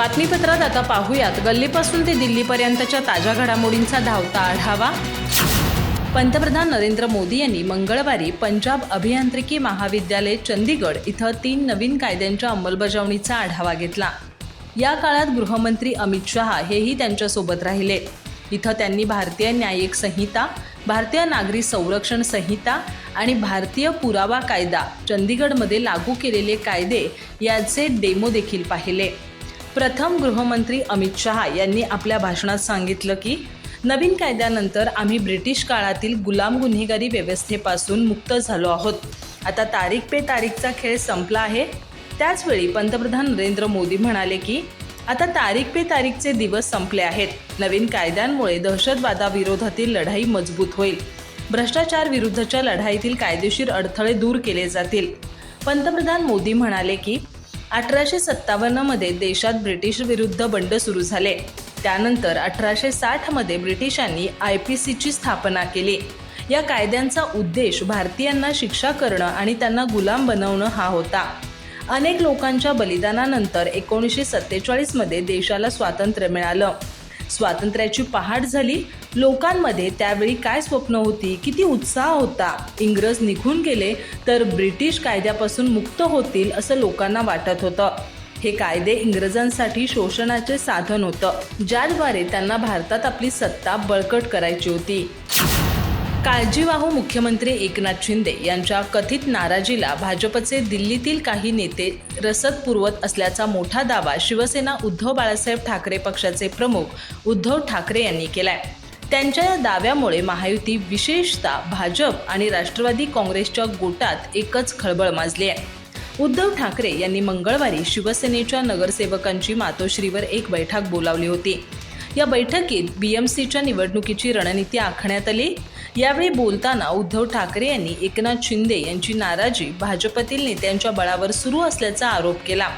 बातमीपत्रात आता पाहूयात. गल्लीपासून ते दिल्लीपर्यंतच्या ताज्या घडामोडींचा धावता आढावा. पंतप्रधान नरेंद्र मोदी यांनी मंगळवारी पंजाब अभियांत्रिकी महाविद्यालय चंदीगड इथं तीन नवीन कायद्यांच्या अंमलबजावणीचा आढावा घेतला. या काळात गृहमंत्री अमित शहा हेही त्यांच्यासोबत राहिले. इथं त्यांनी भारतीय न्यायिक संहिता भारतीय नागरी संरक्षण संहिता आणि भारतीय पुरावा कायदा चंदीगडमध्ये लागू केलेले कायदे याचे डेमो देखील पाहिले. प्रथम गृहमंत्री अमित शहा यांनी आपल्या भाषणात सांगितलं की नवीन कायद्यानंतर आम्ही ब्रिटिश काळातील गुलाम गुन्हेगारी व्यवस्थेपासून मुक्त झालो आहोत. आता तारीख पे तारीखचा खेळ संपला आहे. त्याचवेळी पंतप्रधान नरेंद्र मोदी म्हणाले की आता तारीख पे तारीखचे दिवस संपले आहेत. नवीन कायद्यांमुळे दहशतवादाविरोधातील लढाई मजबूत होईल. भ्रष्टाचार विरुद्धच्या लढाईतील कायदेशीर अडथळे दूर केले जातील. पंतप्रधान मोदी म्हणाले की अठराशे सत्तावन्नमध्ये देशात ब्रिटिश विरुद्ध बंड सुरू झाले. त्यानंतर अठराशे साठमध्ये ब्रिटिशांनी आय पी सीची स्थापना केली. या कायद्यांचा उद्देश भारतीयांना शिक्षा करणं आणि त्यांना गुलाम बनवणं हा होता. अनेक लोकांच्या बलिदानानंतर एकोणीसशे सत्तेचाळीसमध्ये देशाला स्वातंत्र्य मिळालं. स्वातंत्र्याची पहाट झाली लोकांमध्ये त्यावेळी काय स्वप्न होती? किती उत्साह होता? इंग्रज निघून गेले तर ब्रिटिश कायद्यापासून मुक्त होतील असं लोकांना वाटत होतं. हे कायदे इंग्रजांसाठी शोषणाचे साधन होतं. ज्याद्वारे त्यांना भारतात आपली सत्ता बळकट करायची होती. काळजीवाहू मुख्यमंत्री एकनाथ शिंदे यांच्या कथित नाराजीला भाजपचे दिल्लीतील काही नेते रसद पुरवत असल्याचा मोठा दावा शिवसेना उद्धव बाळासाहेब ठाकरे पक्षाचे प्रमुख उद्धव ठाकरे यांनी केलाय. त्यांच्या या दाव्यामुळे महायुती विशेषतः भाजप आणि राष्ट्रवादी काँग्रेसच्या गोटात एकच खळबळ माजली आहे. उद्धव ठाकरे यांनी मंगळवारी शिवसेनेच्या नगरसेवकांची मातोश्रीवर एक बैठक बोलावली होती. या बैठकीत बीएमसीच्या निवडणुकीची रणनीती आखण्यात आली. यावेळी बोलताना उद्धव ठाकरे यांनी एकनाथ शिंदे यांची नाराजी भाजपतील नेत्यांच्या बळावर सुरू असल्याचा आरोप केला.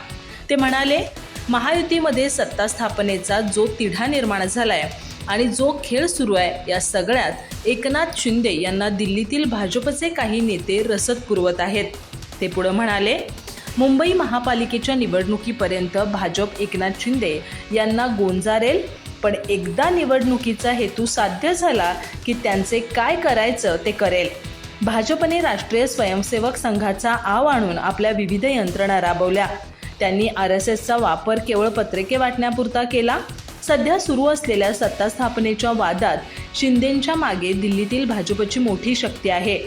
ते म्हणाले महायुतीमध्ये सत्ता स्थापनेचा जो तिढा निर्माण झालाय आणि जो खेळ सुरू आहे या सगळ्यात एकनाथ शिंदे यांना दिल्लीतील भाजपचे काही नेते रसद पुरवत आहेत. ते पुढे म्हणाले मुंबई महापालिकेच्या निवडणुकीपर्यंत भाजप एकनाथ शिंदे यांना गोंजारेल पण एकदा निवडणुकीचा हेतू साध्य झाला की त्यांचे काय करायचं ते करेल. भाजपने राष्ट्रीय स्वयंसेवक संघाचा आव आणून आपल्या विविध यंत्रणा राबवल्या. त्यांनी आर एस एसचा वापर केवळ पत्रिके वाटण्यापुरता केला. सध्या सुरू असलेल्या सत्ता स्थापनेच्या वादात शिंदेंच्या मागे दिल्लीतील भाजपची मोठी शक्ती आहे.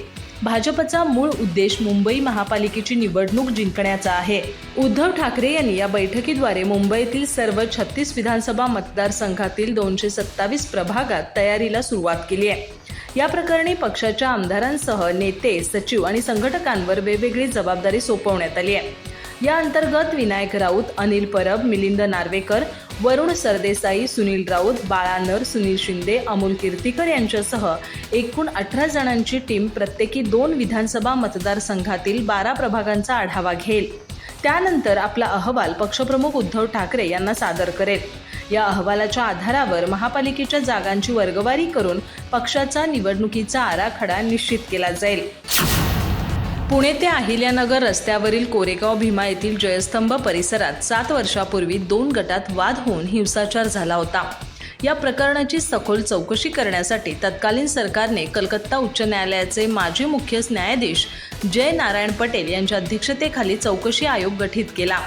भाजपचा मूळ उद्देश मुंबई महापालिकेची निवडणूक जिंकण्याचा आहे. उद्धव ठाकरे यांनी या बैठकीद्वारे मुंबईतील सर्व छत्तीस विधानसभा मतदारसंघातील दोनशे सत्तावीस प्रभागात तयारीला सुरुवात केली आहे. या प्रकरणी पक्षाच्या आमदारांसह नेते सचिव आणि संघटकांवर वेगवेगळी जबाबदारी सोपवण्यात आली आहे. या अंतर्गत विनायक राऊत अनिल परब मिलिंद नार्वेकर वरुण सरदेसाई सुनील राऊत बाळा नर सुनील शिंदे अमोल कीर्तीकर यांच्यासह एकूण अठरा जणांची टीम प्रत्येकी दोन विधानसभा मतदारसंघातील बारा प्रभागांचा आढावा घेईल. त्यानंतर आपला अहवाल पक्षप्रमुख उद्धव ठाकरे यांना सादर करेल. या अहवालाच्या आधारावर महापालिकेच्या जागांची वर्गवारी करून पक्षाचा निवडणुकीचा आराखडा निश्चित केला जाईल. पुणे ते अहिल्यानगर रस्त्यावरील कोरेगाव भीमा येथील जयस्तंभ परिसरात सात वर्षापूर्वी दोन गटात वाद होऊन हिंसाचार झाला होता. या प्रकरणाची सखोल चौकशी करण्यासाठी तत्कालीन सरकारने कलकत्ता उच्च न्यायालयाचे माजी मुख्य न्यायाधीश जय नारायण पटेल यांच्या अध्यक्षतेखाली चौकशी आयोग गठीत केला.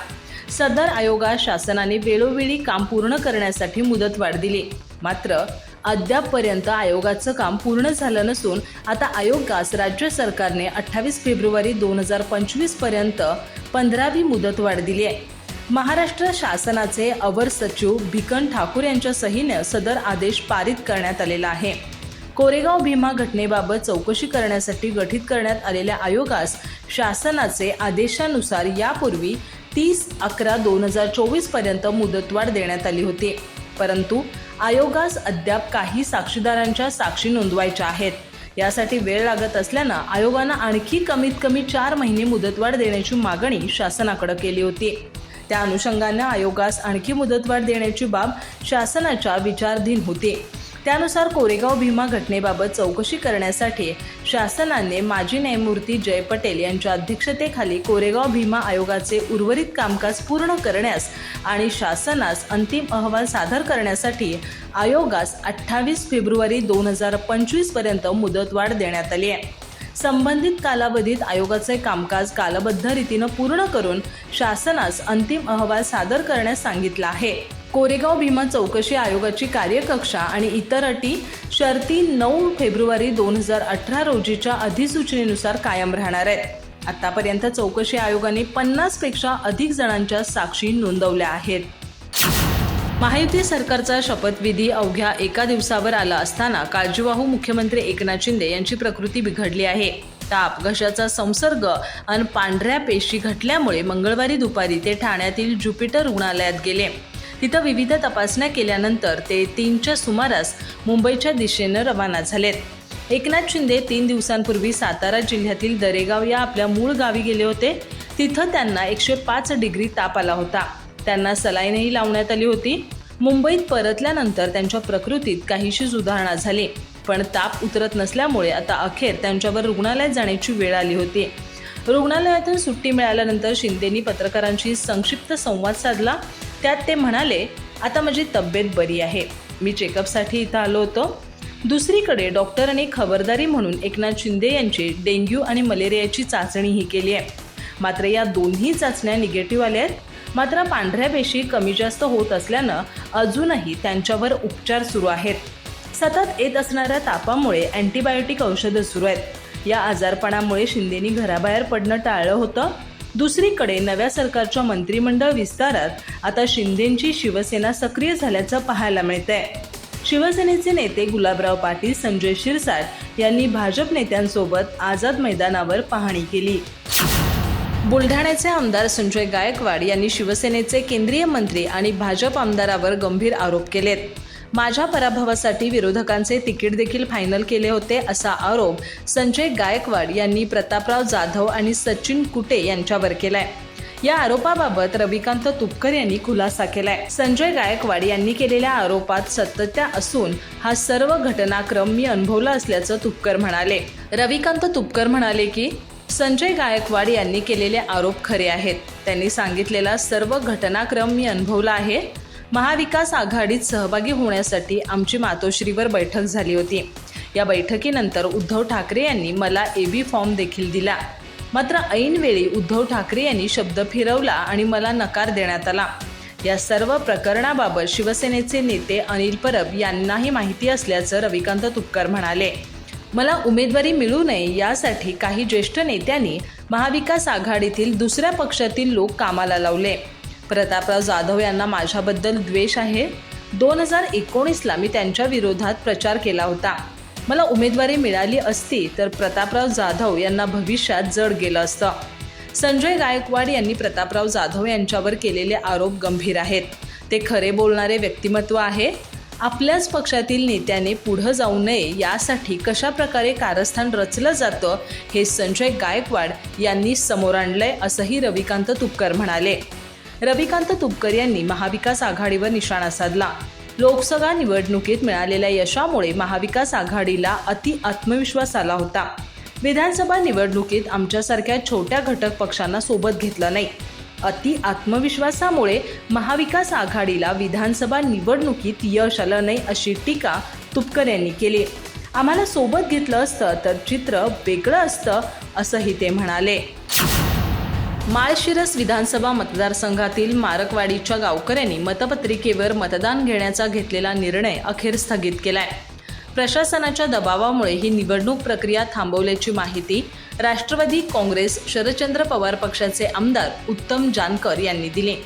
सदर आयोगास शासनाने वेळोवेळी काम पूर्ण करण्यासाठी मुदतवाढ दिली. मात्र अद्यापपर्यंत आयोगाचं काम पूर्ण झालं नसून आता आयोगास राज्य सरकारने अठ्ठावीस फेब्रुवारी दोन हजार पंचवीसपर्यंत पंधरावी मुदतवाढ दिली आहे. महाराष्ट्र शासनाचे अवर सचिव भिकन ठाकूर यांच्या सहीने सदर आदेश पारित करण्यात आलेला आहे. कोरेगाव भीमा घटनेबाबत चौकशी करण्यासाठी गठीत करण्यात आलेल्या आयोगास शासनाचे आदेशानुसार यापूर्वी तीस अकरा दोन हजार चोवीसपर्यंत मुदतवाढ देण्यात आली होती. परंतु आयोगास अद्याप काही साक्षीदारांच्या साक्षी नोंदवायच्या आहेत. यासाठी वेळ लागत असल्यानं आयोगानं आणखी कमीत कमी चार महिने मुदतवाढ देण्याची मागणी शासनाकडे केली होती. त्या अनुषंगानं आयोगास आणखी मुदतवाढ देण्याची बाब शासनाच्या विचारधीन होती. त्यानुसार कोरेगाव भीमा घटनेबाबत चौकशी करण्यासाठी शासनाने माजी न्यायमूर्ती जय पटेल यांच्या अध्यक्षतेखाली कोरेगाव भीमा आयोगाचे उर्वरित कामकाज पूर्ण करण्यास आणि शासनास अंतिम अहवाल सादर करण्यासाठी आयोगास अठ्ठावीस फेब्रुवारी दोन हजार पंचवीसपर्यंत मुदतवाढ देण्यात आली आहे. संबंधित कालावधीत आयोगाचे कामकाज कालबद्ध रीतीनं पूर्ण करून शासनास अंतिम अहवाल सादर करण्यास सांगितलं आहे. कोरेगाव भीमा चौकशी आयोगाची कार्यकक्षा आणि इतर अटी शर्ती नऊ फेब्रुवारी दोन हजार अठरा रोजीच्या अधिसूचनेनुसार कायम राहणार आहेत. आतापर्यंत चौकशी आयोगाने पन्नासपेक्षा अधिक जणांच्या साक्षी नोंदवल्या आहेत. महायुती सरकारचा शपथविधी अवघ्या एका दिवसावर आला असताना काळजीवाहू मुख्यमंत्री एकनाथ शिंदे यांची प्रकृती बिघडली आहे. ताप घशाचा संसर्ग आणि पांढऱ्या पेशी घटल्यामुळे मंगळवारी दुपारी ते ठाण्यातील ज्युपिटर रुग्णालयात गेले. तिथं विविध तपासण्या केल्यानंतर ते तीनच्या सुमारास मुंबईच्या दिशेनं रवाना झालेत. एकनाथ शिंदे तीन दिवसांपूर्वी सातारा जिल्ह्यातील दरेगाव या आपल्या मूळ गावी गेले होते. तिथं त्यांना एकशे पाच डिग्री ताप आला होता. त्यांना सलाईनही लावण्यात आली होती. मुंबईत परतल्यानंतर त्यांच्या प्रकृतीत काहीशी सुधारणा झाली. पण ताप उतरत नसल्यामुळे आता अखेर त्यांच्यावर रुग्णालयात जाण्याची वेळ आली होती. रुग्णालयातून सुट्टी मिळाल्यानंतर शिंदेनी पत्रकारांशी संक्षिप्त संवाद साधला. त्यात ते म्हणाले आता माझी तब्येत बरी आहे. मी चेकअपसाठी इथं आलो होतो. दुसरीकडे डॉक्टरांनी खबरदारी म्हणून एकनाथ शिंदे यांची डेंग्यू आणि मलेरियाची चाचणीही केली आहे. मात्र या दोन्ही चाचण्या निगेटिव्ह आल्या आहेत. मात्र पांढऱ्या पेशी कमी जास्त होत असल्यानं अजूनही त्यांच्यावर उपचार सुरू आहेत. सतत येत असणाऱ्या तापामुळे अँटीबायोटिक औषधं सुरू आहेत. या आजारपणामुळे शिंदेनी घराबाहेर पडणं टाळलं होतं. दुसरीकडे नव्या सरकारच्या मंत्रिमंडळ विस्तारात आता शिंदेंची शिवसेना सक्रिय झाल्याचं पाहायला मिळतंय. शिवसेनेचे नेते गुलाबराव पाटील संजय शिरसाट यांनी भाजप नेत्यांसोबत आझाद मैदानावर पाहणी केली. बुलढाण्याचे आमदार संजय गायकवाड यांनी शिवसेनेचे केंद्रीय मंत्री आणि भाजप आमदारावर गंभीर आरोप केलेत. माझ्या पराभवासाठी विरोधकांचे तिकीट देखील फायनल केले होते असा आरोप संजय गायकवाड यांनी प्रतापराव जाधव आणि सचिन कुटे यांच्यावर केलाय. या आरोपाबाबत रविकांत तुपकर यांनी खुलासा केलाय. संजय गायकवाड यांनी केलेल्या आरोपात सत्यता असून हा सर्व घटनाक्रम मी अनुभवला असल्याचं तुपकर म्हणाले. रविकांत तुपकर म्हणाले की संजय गायकवाड यांनी केलेले आरोप खरे आहेत. त्यांनी सांगितलेला सर्व घटनाक्रम मी अनुभवला आहे. महाविकास आघाडीत सहभागी होण्यासाठी आमची मातोश्रीवर बैठक झाली होती. या बैठकीनंतर उद्धव ठाकरे यांनी मला ए बी फॉर्म देखील दिला. मात्र ऐनवेळी उद्धव ठाकरे यांनी शब्द फिरवला आणि मला नकार देण्यात आला. या सर्व प्रकरणाबाबत शिवसेनेचे नेते अनिल परब यांनाही माहिती असल्याचं रविकांत तुपकर म्हणाले. मला उमेदवारी मिळू नये यासाठी काही ज्येष्ठ नेत्यांनी महाविकास आघाडीतील दुसऱ्या पक्षातील लोक कामाला लावले. प्रतापराव जाधव यांना माझ्याबद्दल द्वेष आहे. दोन हजार एकोणीसला मी त्यांच्या विरोधात प्रचार केला होता. मला उमेदवारी मिळाली असती तर प्रतापराव जाधव यांना भविष्यात जड गेलं असतं. संजय गायकवाड यांनी प्रतापराव जाधव यांच्यावर केलेले आरोप गंभीर आहेत. ते खरे बोलणारे व्यक्तिमत्व आहे. आपल्याच पक्षातील नेत्याने पुढं जाऊ नये यासाठी कशा प्रकारे कारस्थान रचलं जातं हे संजय गायकवाड यांनी समोर आणलंय असंही रविकांत तुपकर म्हणाले. रविकांत तुपकर यांनी महाविकास आघाडीवर निशाणा साधला. लोकसभा निवडणुकीत मिळालेल्या यशामुळे महाविकास आघाडीला अति आत्मविश्वास आला होता. विधानसभा निवडणुकीत आमच्यासारख्या छोट्या घटक पक्षांना सोबत घेतलं नाही. अति आत्मविश्वासामुळे महाविकास आघाडीला विधानसभा निवडणुकीत यश आलं नाही अशी टीका तुपकर यांनी केली. आम्हाला सोबत घेतलं असतं तर चित्र वेगळं असतं असंही ते म्हणाले. माळशिरस विधानसभा मतदारसंघातील मारकवाडीच्या गावकऱ्यांनी मतपत्रिकेवर मतदान घेण्याचा घेतलेला निर्णय अखेर स्थगित केलाय. प्रशासनाच्या दबावामुळे ही निवडणूक प्रक्रिया थांबवल्याची माहिती राष्ट्रवादी काँग्रेस शरदचंद्र पवार पक्षाचे आमदार उत्तम जानकर यांनी दिली.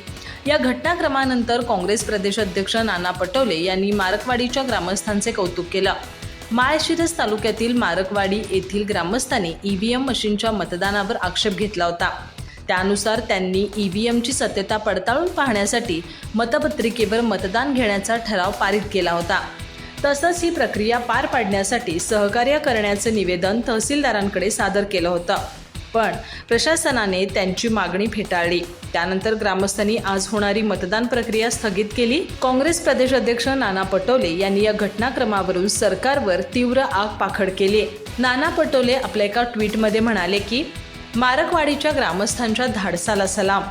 या घटनाक्रमानंतर काँग्रेस प्रदेश अध्यक्ष नाना पटोले यांनी मारकवाडीच्या ग्रामस्थांचे कौतुक केलं. माळशिरस तालुक्यातील मारकवाडी येथील ग्रामस्थांनी ईव्हीएम मशीनच्या मतदानावर आक्षेप घेतला होता. त्यानुसार त्यांनी ईव्हीएमची सत्यता पडताळून पाहण्यासाठी मतपत्रिकेवर मतदान घेण्याचा ठराव पारित केला होता. तसंच ही प्रक्रिया पार पाडण्यासाठी सहकार्य करण्याचं निवेदन तहसीलदारांकडे सादर केलं होतं. पण प्रशासनाने त्यांची मागणी फेटाळली. त्यानंतर ग्रामस्थांनी आज होणारी मतदान प्रक्रिया स्थगित केली. काँग्रेस प्रदेश अध्यक्ष नाना पटोले यांनी या घटनाक्रमावरून सरकारवर तीव्र आग पाखड केली. नाना पटोले आपल्या एका ट्विटमध्ये म्हणाले की मारकवाडीच्या ग्रामस्थांच्या धाडसाला सलाम.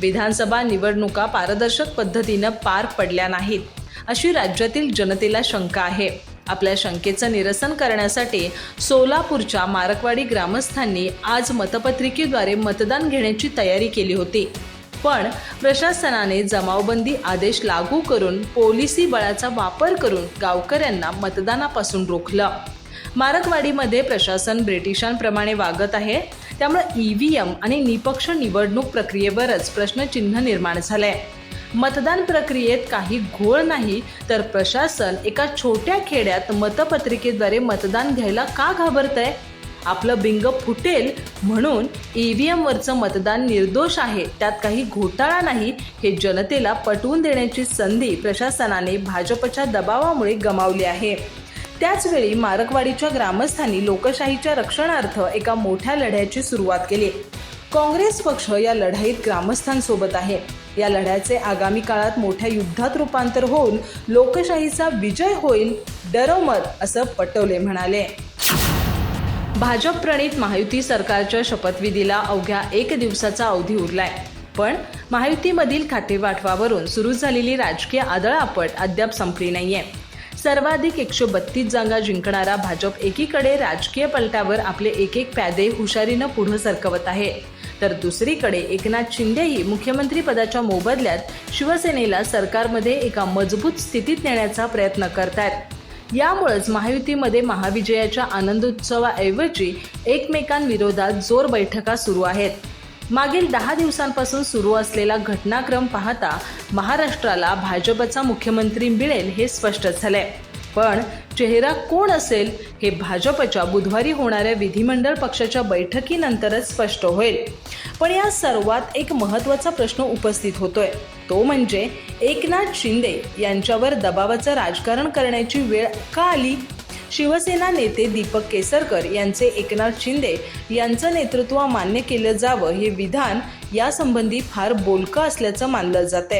विधानसभा निवडणुका पारदर्शक पद्धतीनं पार पडल्या नाहीत अशी राज्यातील जनतेला शंका आहे. आपल्या शंकेचं निरसन करण्यासाठी सोलापूरच्या मारकवाडी ग्रामस्थांनी आज मतपत्रिकेद्वारे मतदान घेण्याची तयारी केली होती. पण प्रशासनाने जमावबंदी आदेश लागू करून पोलिसी बळाचा वापर करून गावकऱ्यांना मतदानापासून रोखलं. मारकवाडीमध्ये प्रशासन ब्रिटिशांप्रमाणे वागत आहे. त्यामुळे ई व्ही एम आणि निपक्ष निवडणूक प्रक्रियेवरच प्रश्नचिन्ह निर्माण झालंय. मतदान प्रक्रियेत काही घोळ नाही तर प्रशासन एका छोट्या खेड्यात मतपत्रिकेद्वारे मतदान घ्यायला का घाबरतंय? आपलं बिंग फुटेल म्हणून ई व्ही एमवरचं मतदान निर्दोष आहे. त्यात काही घोटाळा नाही हे जनतेला पटवून देण्याची संधी प्रशासनाने भाजपच्या दबावामुळे गमावली आहे. त्याचवेळी मारकवाडीच्या ग्रामस्थांनी लोकशाहीच्या रक्षणार्थ एका मोठ्या लढ्याची सुरुवात केली. काँग्रेस पक्ष या लढाईत ग्रामस्थांसोबत आहे. या लढ्याचे आगामी काळात मोठ्या युद्धात रूपांतर होऊन लोकशाहीचा विजय होईल डरोमत असं पटोले म्हणाले. भाजप प्रणित महायुती सरकारच्या शपथविधीला अवघ्या एक दिवसाचा अवधी उरलाय. पण महायुतीमधील खातेवाटवावरून सुरू झालेली राजकीय आदळापट अद्याप संपली नाहीये. सर्वाधिक एकशे बत्तीस जागा जिंकणारा भाजप एकीकडे राजकीय पलटावर आपले एक एक प्यादे हुशारीनं पुढं सरकवत आहे. तर दुसरीकडे एकनाथ शिंदेही मुख्यमंत्री पदाच्या मोबदल्यात शिवसेनेला सरकारमध्ये एका मजबूत स्थितीत नेण्याचा प्रयत्न करतायत. यामुळेच महायुतीमध्ये महाविजयाच्या आनंदोत्सवाऐवजी एकमेकांविरोधात जोर बैठका सुरू आहेत. मागील दहा दिवसांपासून सुरू असलेला घटनाक्रम पाहता महाराष्ट्राला भाजपचा मुख्यमंत्री मिळेल हे स्पष्ट झालंय. पण चेहरा कोण असेल हे भाजपच्या बुधवारी होणाऱ्या विधिमंडळ पक्षाच्या बैठकीनंतरच स्पष्ट होईल. पण या सर्वात एक महत्त्वाचा प्रश्न उपस्थित होतोय. तो म्हणजे एकनाथ शिंदे यांच्यावर दबावाचं राजकारण करण्याची वेळ का आली? शिवसेना नेते दीपक केसरकर यांचे एकनाथ शिंदे यांचं नेतृत्व मान्य केलं जावं हे विधान यासंबंधी फार बोलकं असल्याचं मानलं जात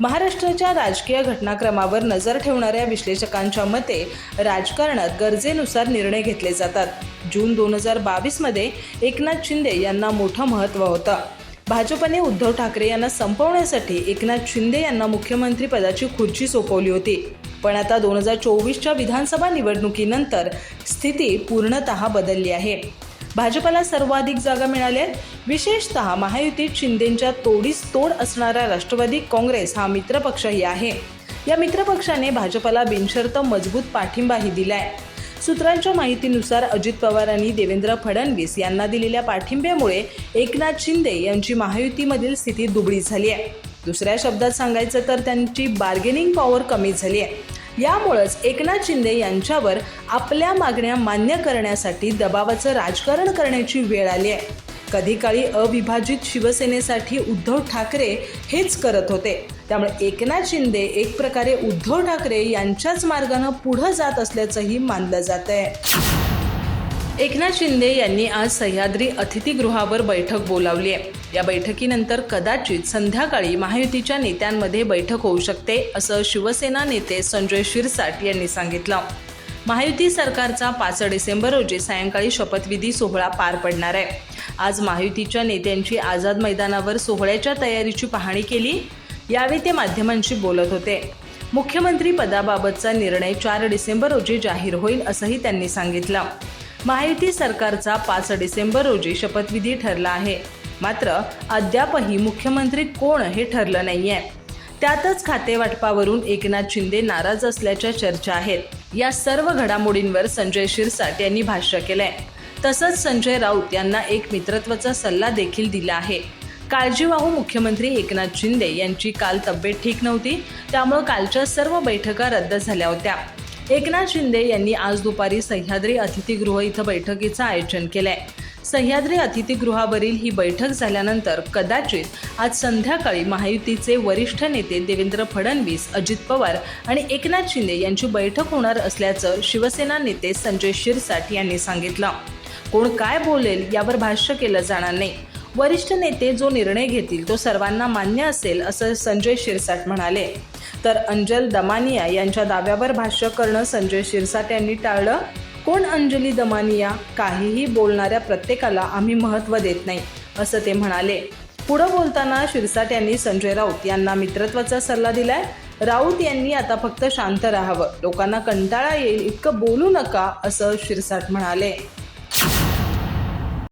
महाराष्ट्राच्या राजकीय घटनाक्रमावर नजर ठेवणाऱ्या विश्लेषकांच्या मते राजकारणात गरजेनुसार निर्णय घेतले जातात. जून दोन हजार बावीसमध्ये एकनाथ शिंदे यांना मोठं महत्त्व होतं. भाजपने उद्धव ठाकरे यांना संपवण्यासाठी एकनाथ शिंदे यांना मुख्यमंत्री पदाची खुर्ची सोपवली होती. पण आता दोन हजार चोवीसच्या विधानसभा निवडणुकीनंतर स्थिती पूर्णतः बदलली आहे. भाजपला सर्वाधिक जागा मिळाल्या आहेत. विशेषतः महायुतीत शिंदेंच्या तोडीस तोड असणारा राष्ट्रवादी काँग्रेस हा मित्रपक्षही आहे. या मित्रपक्षाने भाजपला बिनशर्त मजबूत पाठिंबाही दिलाय. सूत्रांच्या माहितीनुसार अजित पवारांनी देवेंद्र फडणवीस यांना दिलेल्या पाठिंब्यामुळे एकनाथ शिंदे यांची महायुतीमधील स्थिती दुबळी झाली आहे. दुसऱ्या शब्दात सांगायचं तर त्यांची बार्गेनिंग पॉवर कमी झाली आहे. यामुळंच एकनाथ शिंदे यांच्यावर आपल्या मागण्या मान्य करण्यासाठी दबावाचं राजकारण करण्याची वेळ आली आहे. कधीकाळी अविभाजित शिवसेनेसाठी उद्धव ठाकरे हेच करत होते. त्यामुळे एकनाथ शिंदे एक प्रकारे उद्धव ठाकरे यांच्याच मार्गानं पुढं जात असल्याचंही मानलं जात आहे. एकनाथ शिंदे यांनी आज सह्याद्री अतिथीगृहावर बैठक बोलावली आहे. या बैठकीनंतर कदाचित संध्याकाळी महायुतीच्या नेत्यांमध्ये बैठक होऊ शकते असं शिवसेना नेते संजय शिरसाट यांनी सांगितलं. महायुती सरकारचा पाच डिसेंबर रोजी सायंकाळी शपथविधी सोहळा पार पडणार आहे. आज महायुतीच्या नेत्यांची आझाद मैदानावर सोहळ्याच्या तयारीची पाहणी केली यावेळी ते माध्यमांशी बोलत होते. मुख्यमंत्री पदाबाबतचा निर्णय चार डिसेंबर रोजी जाहीर होईल असंही त्यांनी सांगितलं. महायुती सरकारचा पाच डिसेंबर रोजी शपथविधी ठरला आहे. मात्र अद्यापही मुख्यमंत्री कोण हे ठरलं नाहीये. त्यातच खातेवाटपावरून एकनाथ शिंदे नाराज असल्याच्या चर्चा आहेत. या सर्व घडामोडींवर संजय शिरसाट यांनी भाष्य केलंय. तसंच संजय राऊत यांना एक मित्रत्वाचा सल्ला देखील दिला आहे. काळजीवाहू मुख्यमंत्री एकनाथ शिंदे यांची काल तब्येत ठीक नव्हती त्यामुळे कालच्या सर्व बैठका रद्द झाल्या होत्या. एकनाथ शिंदे यांनी आज दुपारी सह्याद्री अतिथीगृह इथं बैठकीचं आयोजन केलंय. सह्याद्री अतिथीगृहावरील ही बैठक झाल्यानंतर कदाचित आज संध्याकाळी महायुतीचे वरिष्ठ नेते देवेंद्र फडणवीस अजित पवार आणि एकनाथ शिंदे यांची बैठक होणार असल्याचं शिवसेना नेते संजय शिरसाट यांनी सांगितलं. कोण काय बोलेल यावर भाष्य केलं जाणार नाही. वरिष्ठ नेते जो निर्णय घेतील तो सर्वांना मान्य असेल असं संजय शिरसाट म्हणाले. तर अंजल दमानिया यांच्या दाव्यावर भाष्य करणं संजय शिरसाट यांनी टाळलं? कोण अंजली दमानिया? काहीही बोलणाऱ्या प्रत्येकाला आम्ही महत्त्व देत नाही असं ते म्हणाले. पुढं बोलताना शिरसाट यांनी संजय राऊत यांना मित्रत्वाचा सल्ला दिलाय. राऊत यांनी आता फक्त शांत राहावं. लोकांना कंटाळा येईल इतकं बोलू नका असं शिरसाट म्हणाले.